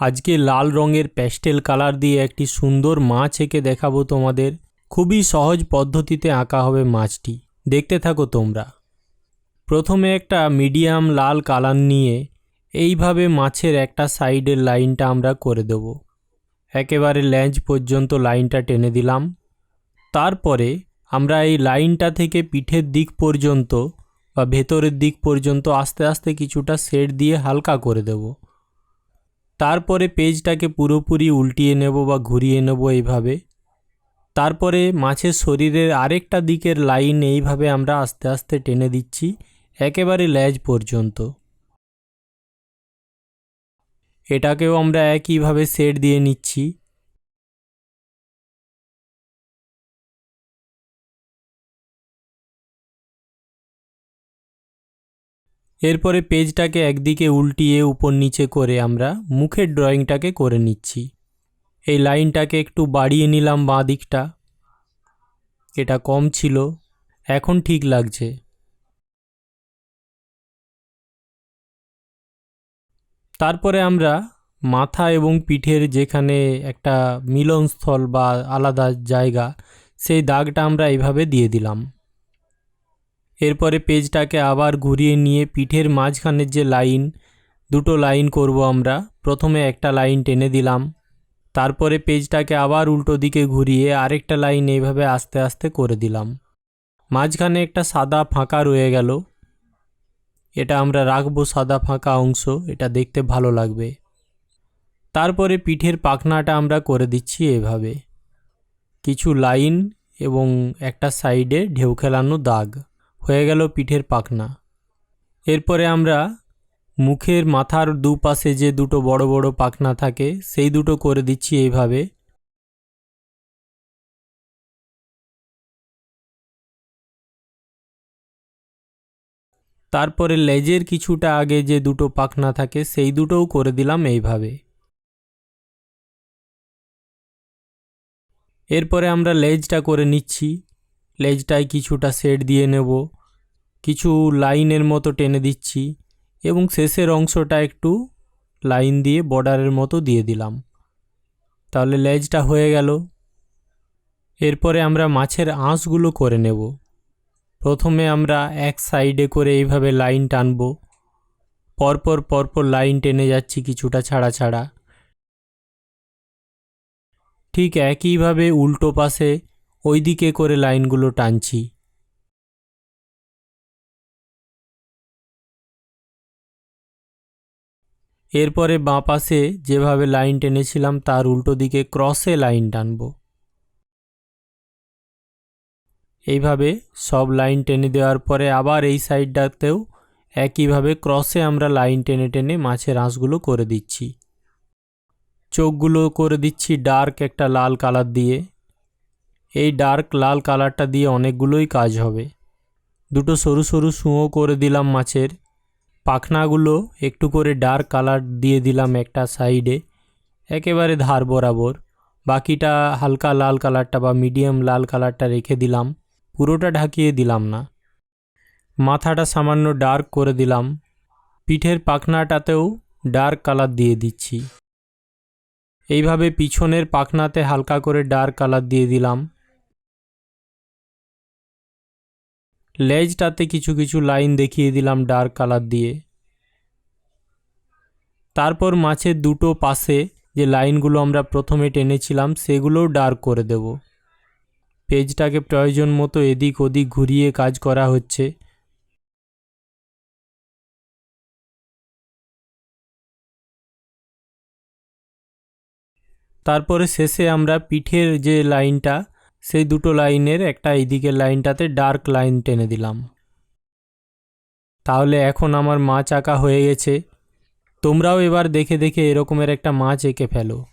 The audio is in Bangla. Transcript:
আজকে লাল রঙের প্যাস্টেল কালার দিয়ে একটি সুন্দর মাছ এঁকে দেখাবো তোমাদের। খুবই সহজ পদ্ধতিতে আঁকা হবে মাছটি। দেখতে থাকো তোমরা। প্রথমে একটা মিডিয়াম লাল কালার নিয়ে এইভাবে মাছের একটা সাইডের লাইনটা আমরা করে দেব। একেবারে ল্যাঞ্চ পর্যন্ত লাইনটা টেনে দিলাম। তারপরে আমরা এই লাইনটা থেকে পিঠের দিক পর্যন্ত বা ভেতরের দিক পর্যন্ত আস্তে আস্তে কিছুটা শেড দিয়ে হালকা করে দেব। তারপরে পেজটাকে পুরোপুরি উল্টিয়ে নেব বা ঘুরিয়ে নেব এইভাবে। তারপরে মাছের শরীরের আরেকটা দিকের লাইন এইভাবে আমরা আস্তে আস্তে টেনে দিচ্ছি, একেবারে ল্যাজ পর্যন্ত। এটাকেও আমরা একইভাবে সেট দিয়ে নিচ্ছি। এরপরে পেজটাকে একদিকে উল্টিয়ে উপর নিচে করে আমরা মুখের ড্রয়িংটাকে করে নিচ্ছি। এই লাইনটাকে একটু বাড়িয়ে নিলাম বাঁ দিকটা। এটা কম ছিল, এখন ঠিক লাগছে। তারপরে আমরা মাথা এবং পিঠের যেখানে একটা মিলনস্থল বা আলাদা জায়গা, সেই দাগটা আমরা এইভাবে দিয়ে দিলাম। এরপরে পেজটাকে আবার ঘুরিয়ে নিয়ে পিঠের মাঝখানের যে লাইন, দুটো লাইন করব আমরা। প্রথমে একটা লাইন টেনে দিলাম। তারপরে পেজটাকে আবার উল্টো দিকে ঘুরিয়ে আরেকটা লাইন এইভাবে আস্তে আস্তে করে দিলাম। মাঝখানে একটা সাদা ফাঁকা রয়ে গেল। এটা আমরা রাখব সাদা ফাঁকা অংশ, এটা দেখতে ভালো লাগবে। তারপরে পিঠের পাখনাটা আমরা করে দিচ্ছি এভাবে। কিছু লাইন এবং একটা সাইডে ঢেউ খেলানো দাগ। হয়ে গেল পিঠের পাখনা। এরপরে আমরা মুখের মাথার দুপাশে যে দুটো বড় বড় পাখনা থাকে, সেই দুটো করে দিচ্ছি এইভাবে। তারপরে লেজের কিছুটা আগে যে দুটো পাখনা থাকে, সেই দুটোও করে দিলাম এইভাবে। এরপরে আমরা লেজটা করে নিচ্ছি। লেজটায় কিছুটা শেড দিয়ে নেব। কিছু লাইনের মতো টেনে দিচ্ছি এবং শেষের অংশটা একটু লাইন দিয়ে বর্ডারের মতো দিয়ে দিলাম। তাহলে লেজটা হয়ে গেল। এরপরে আমরা মাছের আঁশগুলো করে নেব। প্রথমে আমরা এক সাইডে করে এইভাবে লাইন টানব। পরপর পরপর লাইন টেনে যাচ্ছি কিছুটা ছাড়া ছাড়া। ঠিক একইভাবে উল্টো পাশে ওই দিকে করে লাইনগুলো টানছি। এরপরে বাঁ পাশে যেভাবে লাইন টেনেছিলাম, তার উল্টো দিকে ক্রসে লাইন টানব। এইভাবে সব লাইন টেনে দেওয়ার পরে আবার এই সাইডটাতেও একইভাবে ক্রসে আমরা লাইন টেনে টেনে মাছের আঁশগুলো করে দিচ্ছি। চোখগুলো করে দিচ্ছি ডার্ক একটা লাল কালার দিয়ে। এই ডার্ক লাল কালারটা দিয়ে অনেকগুলোই কাজ হবে। দুটো সরু সরু শুঁয়ো করে দিলাম মাছের। পাখনাগুলো একটু করে ডার্ক কালার দিয়ে দিলাম একটা সাইডে একেবারে ধার বরাবর। বাকিটা হালকা লাল কালারটা বা মিডিয়াম লাল কালারটা রেখে দিলাম। পুরোটা ঢাকিয়ে দিলাম না। মাথাটা সামান্য ডার্ক করে দিলাম। পিঠের পাখনাটাতেও ডার্ক কালার দিয়ে দিচ্ছি। এইভাবে পিছনের পাখনাতে হালকা করে ডার্ক কালার দিয়ে দিলাম। লেজটাতে কিছু কিছু লাইন দেখিয়ে দিলাম ডার্ক কালার দিয়ে। তারপর মাছের দুটো পাশে যে লাইনগুলো আমরা প্রথমে টেনেছিলাম, সেগুলোও ডার্ক করে দেব। পেজটাকে প্রয়োজন মতো এদিক ওদিক ঘুরিয়ে কাজ করা হচ্ছে। তারপরে শেষে আমরা পিঠের যে লাইনটা সেই দুটো লাইনের একটা এইদিকের লাইনটাতে ডার্ক লাইন টেনে দিলাম। তাহলে এখন আমার মাছ আঁকা হয়ে গেছে। তোমরাও এবার দেখে দেখে এরকমের একটা মাছ এঁকে ফেলো।